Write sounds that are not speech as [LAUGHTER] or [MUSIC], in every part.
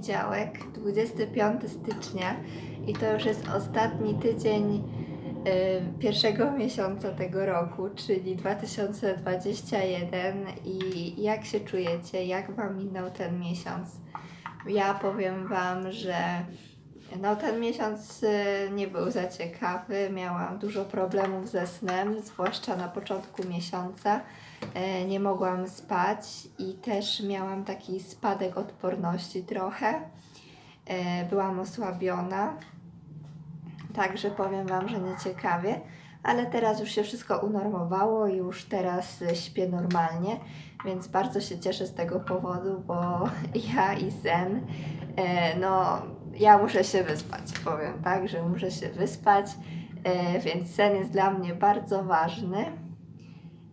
poniedziałek, 25 stycznia i to już jest ostatni tydzień y, pierwszego miesiąca tego roku, czyli 2021 i jak się czujecie, jak Wam minął ten miesiąc? Ja powiem Wam, że no ten miesiąc y, nie był za ciekawy, miałam dużo problemów ze snem, zwłaszcza na początku miesiąca. E, Nie mogłam spać i też miałam taki spadek odporności trochę. E, Byłam osłabiona, także powiem Wam, że nieciekawie, ale teraz już się wszystko unormowało i już teraz e, śpię normalnie, więc bardzo się cieszę z tego powodu, bo [LAUGHS] ja i sen, e, no ja muszę się wyspać, powiem tak, że muszę się wyspać, e, więc sen jest dla mnie bardzo ważny.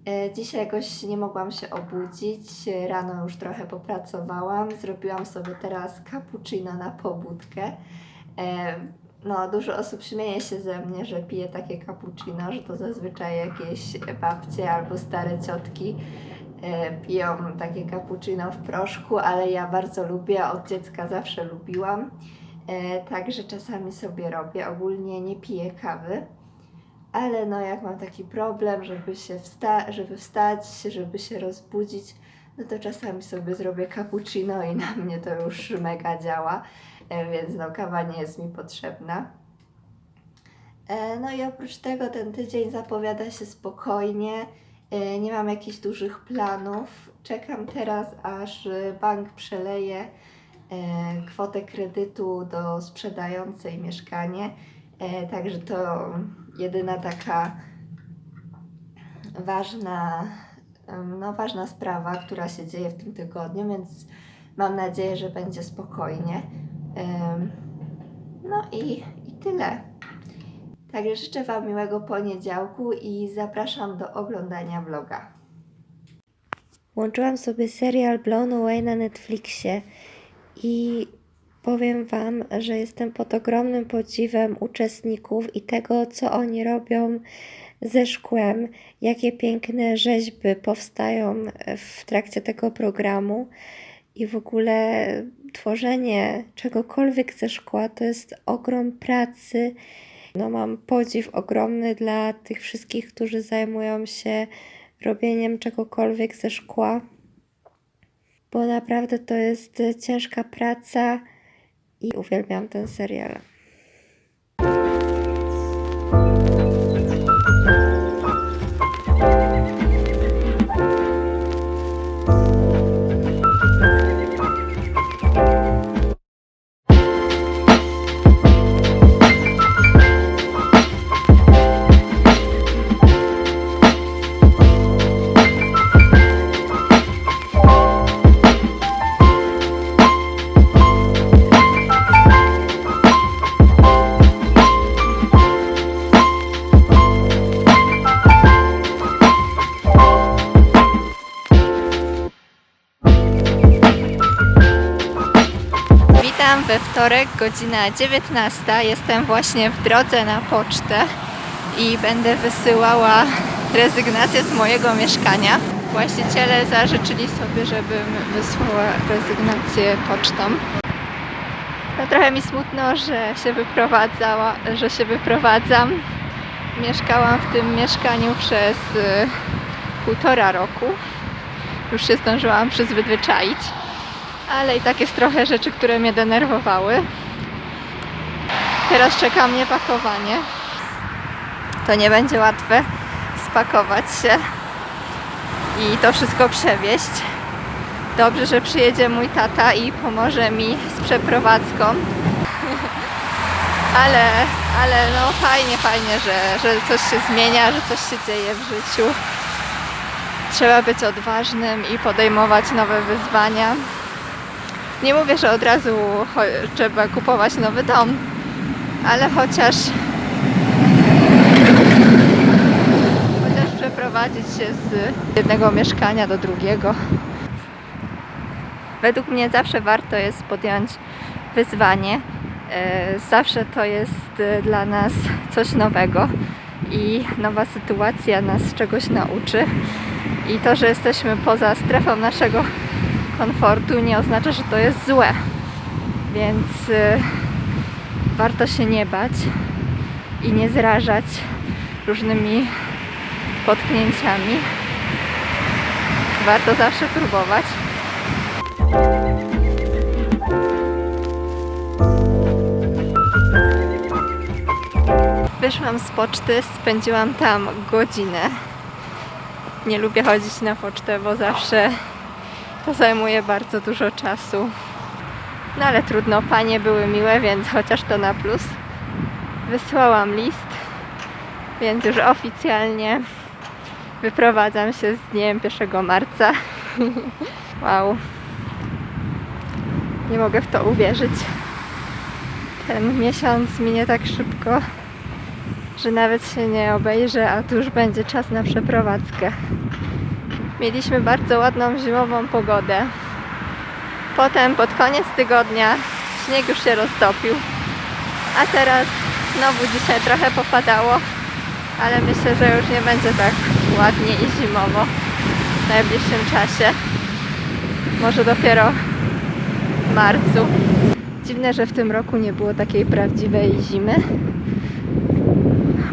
E, Dzisiaj jakoś nie mogłam się obudzić. E, Rano już trochę popracowałam. Zrobiłam sobie teraz cappuccino na pobudkę. No, dużo osób śmieje się ze mnie, że piję takie cappuccino, że to zazwyczaj jakieś babcie albo stare ciotki piją takie cappuccino w proszku, ale ja bardzo lubię, od dziecka zawsze lubiłam. E, Także czasami sobie robię. Ogólnie nie piję kawy ale no jak mam taki problem, żeby się wsta- żeby wstać, żeby się rozbudzić, no to czasami sobie zrobię cappuccino i na mnie to już mega działa, e, więc no kawa nie jest mi potrzebna. E, No i oprócz tego ten tydzień zapowiada się spokojnie, nie mam jakichś dużych planów. Czekam teraz, aż bank przeleje kwotę kredytu do sprzedającej mieszkanie. E, Także to jedyna taka ważna, no, ważna sprawa, która się dzieje w tym tygodniu, więc mam nadzieję, że będzie spokojnie. No i, i tyle. Także życzę Wam miłego poniedziałku i zapraszam do oglądania vloga. Włączyłam sobie serial Blown Away na Netflixie i powiem Wam, że jestem pod ogromnym podziwem uczestników i tego, co oni robią ze szkłem, jakie piękne rzeźby powstają w trakcie tego programu i w ogóle tworzenie czegokolwiek ze szkła to jest ogrom pracy. No, mam podziw ogromny dla tych wszystkich, którzy zajmują się robieniem czegokolwiek ze szkła, bo naprawdę to jest ciężka praca i uwielbiam ten serial. Witam we wtorek, godzina 19. Jestem właśnie w drodze na pocztę i będę wysyłała rezygnację z mojego mieszkania. Właściciele zażyczyli sobie, żebym wysłała rezygnację pocztą. No trochę mi smutno, że się wyprowadzała, że się wyprowadzam. Mieszkałam w tym mieszkaniu przez y, półtora roku. Już się zdążyłam przyzwyczaić ale i tak jest trochę rzeczy, które mnie denerwowały. Teraz czeka mnie pakowanie. To nie będzie łatwe spakować się i to wszystko przewieźć. Dobrze, że przyjedzie mój tata i pomoże mi z przeprowadzką. [LAUGHS] ale, ale no fajnie, fajnie, że, że coś się zmienia, że coś się dzieje w życiu. Trzeba być odważnym i podejmować nowe wyzwania. Nie mówię, że od razu trzeba kupować nowy dom, ale chociaż chociaż przeprowadzić się z jednego mieszkania do drugiego. Według mnie zawsze warto jest podjąć wyzwanie. E, Zawsze to jest e, dla nas coś nowego i nowa sytuacja nas czegoś nauczy. I to, że jesteśmy poza strefą naszego komfortu nie oznacza, że to jest złe. Więc y, warto się nie bać i nie zrażać różnymi potknięciami. Warto zawsze próbować. Wyszłam z poczty, spędziłam tam godzinę. Nie lubię chodzić na pocztę, bo zawsze to zajmuje bardzo dużo czasu. No ale trudno, panie były miłe, więc chociaż to na plus. Wysłałam list, więc już oficjalnie wyprowadzam się z dniem 1 marca. [LAUGHS] wow. Nie mogę w to uwierzyć. Ten miesiąc minie tak szybko, że nawet się nie obejrzę, a tu już będzie czas na przeprowadzkę. Mieliśmy bardzo ładną zimową pogodę. Potem pod koniec tygodnia śnieg już się roztopił, a teraz znowu dzisiaj trochę popadało, ale myślę, że już nie będzie tak ładnie i zimowo w najbliższym czasie. Może dopiero w marcu. Dziwne, że w tym roku nie było takiej prawdziwej zimy.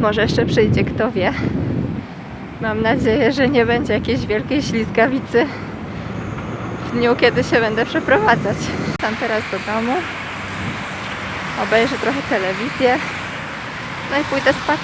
Może jeszcze przyjdzie, kto wie. Mam nadzieję, że nie będzie jakiejś wielkiej ślizgawicy w dniu, kiedy się będę przeprowadzać. Tam teraz do domu. Obejrzę trochę telewizję. No i pójdę spać.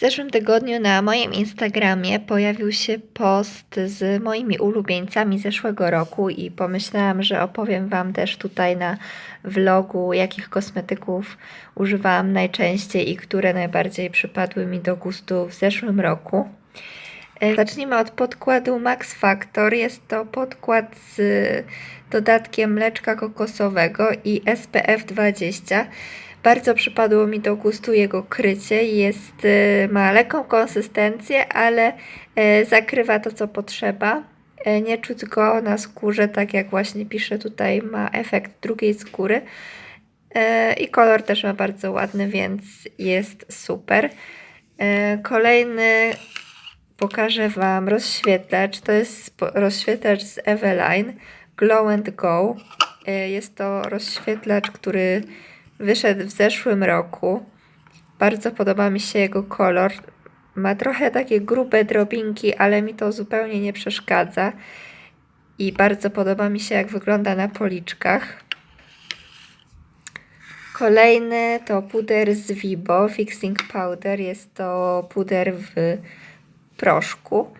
W zeszłym tygodniu na moim Instagramie pojawił się post z moimi ulubieńcami zeszłego roku i pomyślałam, że opowiem Wam też tutaj na vlogu, jakich kosmetyków używałam najczęściej i które najbardziej przypadły mi do gustu w zeszłym roku. E, Zacznijmy od podkładu Max Factor. Jest to podkład z dodatkiem mleczka kokosowego i SPF 20. Bardzo przypadło mi do gustu jego krycie. Jest, e, ma lekką konsystencję, ale e, zakrywa to, co potrzeba. E, Nie czuć go na skórze, tak jak właśnie pisze tutaj, ma efekt drugiej skóry. I kolor też ma bardzo ładny, więc jest super. Kolejny pokażę Wam rozświetlacz. To jest rozświetlacz z Eveline Glow and Go. Jest to rozświetlacz, który wyszedł w zeszłym roku. Bardzo podoba mi się jego kolor. Ma trochę takie grube drobinki, ale mi to zupełnie nie przeszkadza. I bardzo podoba mi się, jak wygląda na policzkach. Kolejny to puder z Vibo, Fixing Powder. Jest to puder w proszku.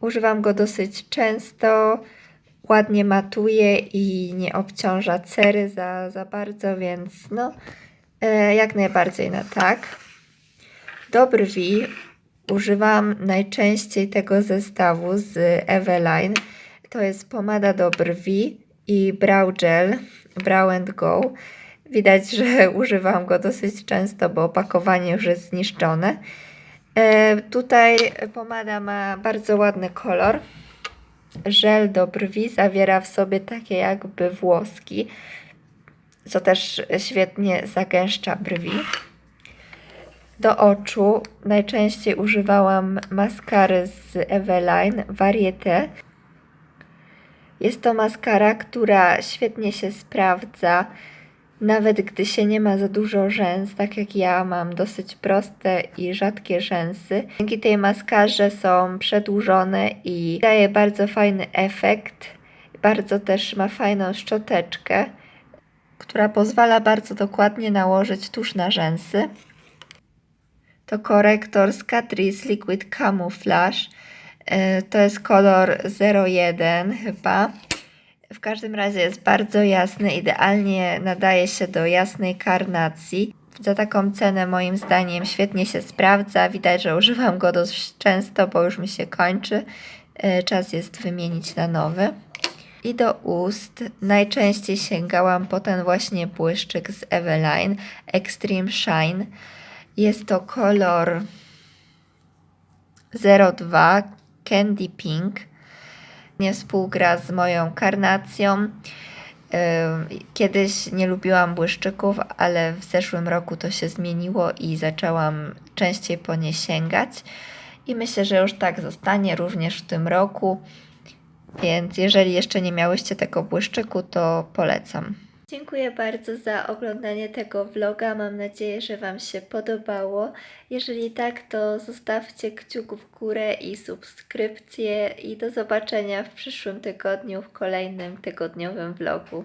Używam go dosyć często. Ładnie matuje i nie obciąża cery za, za bardzo, więc no, e, jak najbardziej na tak. Do brwi używam najczęściej tego zestawu z Eveline. To jest pomada do brwi i brow gel Brow and Go. Widać, że [LAUGHS] używam go dosyć często, bo opakowanie już jest zniszczone. E, tutaj pomada ma bardzo ładny kolor. Żel do brwi zawiera w sobie takie jakby włoski, co też świetnie zagęszcza brwi. Do oczu najczęściej używałam maskary z Eveline Varieté. Jest to maskara, która świetnie się sprawdza, nawet gdy się nie ma za dużo rzęs, tak jak ja mam dosyć proste i rzadkie rzęsy. Dzięki tej maskarze są przedłużone i daje bardzo fajny efekt. Bardzo też ma fajną szczoteczkę, która pozwala bardzo dokładnie nałożyć tusz na rzęsy. To korektor z Catrice Liquid Camouflage. E, To jest kolor 01 chyba. W każdym razie jest bardzo jasny, idealnie nadaje się do jasnej karnacji. Za taką cenę moim zdaniem świetnie się sprawdza. Widać, że używam go dość często, bo już mi się kończy. E, Czas jest wymienić na nowy. I do ust najczęściej sięgałam po ten właśnie błyszczyk z Eveline Extreme Shine. Jest to kolor 02 Candy Pink. Nie współgra z moją karnacją. Kiedyś nie lubiłam błyszczyków, ale w zeszłym roku to się zmieniło i zaczęłam częściej po nie sięgać. I myślę, że już tak zostanie również w tym roku. Więc jeżeli jeszcze nie miałyście tego błyszczyku, to polecam. Dziękuję bardzo za oglądanie tego vloga. Mam nadzieję, że Wam się podobało. Jeżeli tak, to zostawcie kciuk w górę i subskrypcję. I do zobaczenia w przyszłym tygodniu w kolejnym tygodniowym vlogu.